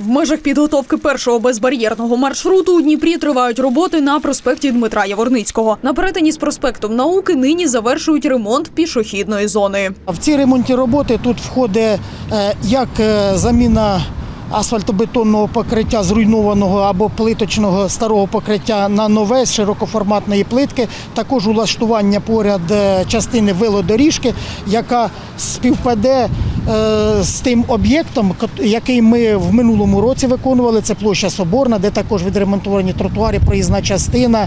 В межах підготовки першого безбар'єрного маршруту у Дніпрі тривають роботи на проспекті Дмитра Яворницького. На перетині з проспектом науки нині завершують ремонт пішохідної зони. В ці ремонтні роботи тут входить е, як е, заміна асфальтобетонного покриття зруйнованого або плиточного старого покриття на нове з широкоформатної плитки, також улаштування поряд е, частини велодоріжки, яка співпаде з тим об'єктом, який ми в минулому році виконували. Це площа Соборна, де також відремонтовані тротуари, проїзна частина,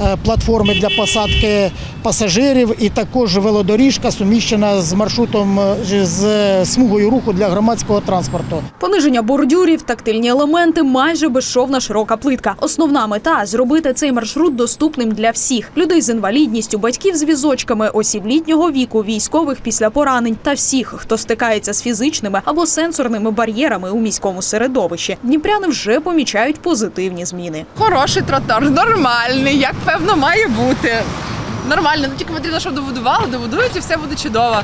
е, платформи для посадки пасажирів і також велодоріжка суміщена з маршрутом е, з смугою руху для громадського транспорту. Пониження бордюрів, тактильні елементи, майже безшовна широка плитка. Основна мета зробити цей маршрут доступним для всіх людей з інвалідністю, батьків з візочками, осіб літнього віку, військових після поранень та всіх, хто стикається з фізичними або сенсорними бар'єрами у міському середовищі. Дніпряни вже помічають позитивні зміни. Хороший тротуар, нормальний, як певно має бути. Нормально, ну тільки потрібно, щоб добудували, добудують і все буде чудово.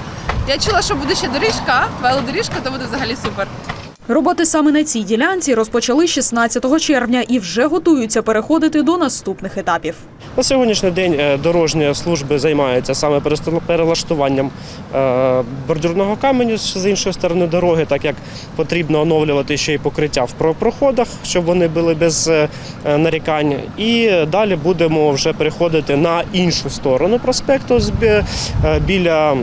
Я чула, що буде ще доріжка, велодоріжка, то буде взагалі супер. Роботи саме на цій ділянці розпочали 16 червня і вже готуються переходити до наступних етапів. На сьогоднішній день е, дорожні служби займаються саме перелаштуванням е, бордюрного каменю з іншої сторони дороги, так як потрібно оновлювати ще й покриття в проходах, щоб вони були без е, нарікань. І далі будемо вже переходити на іншу сторону проспекту біля.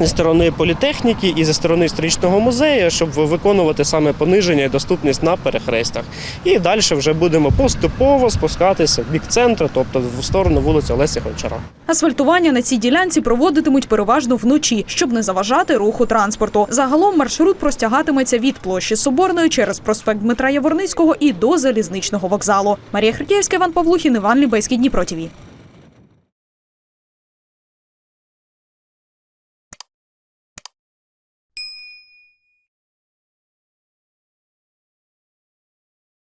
Зі сторони політехніки і зі сторони історичного музею, щоб виконувати саме пониження і доступність на перехрестях. І далі вже будемо поступово спускатися в бік центру, тобто в сторону вулиці Олеся Гончара. Асфальтування на цій ділянці проводитимуть переважно вночі, щоб не заважати руху транспорту. Загалом маршрут простягатиметься від площі Соборної через проспект Дмитра Яворницького і до залізничного вокзалу. Марія Хрикєвська, Іван Павлухін, Іван Лібейський, Дніпро ТІВІ.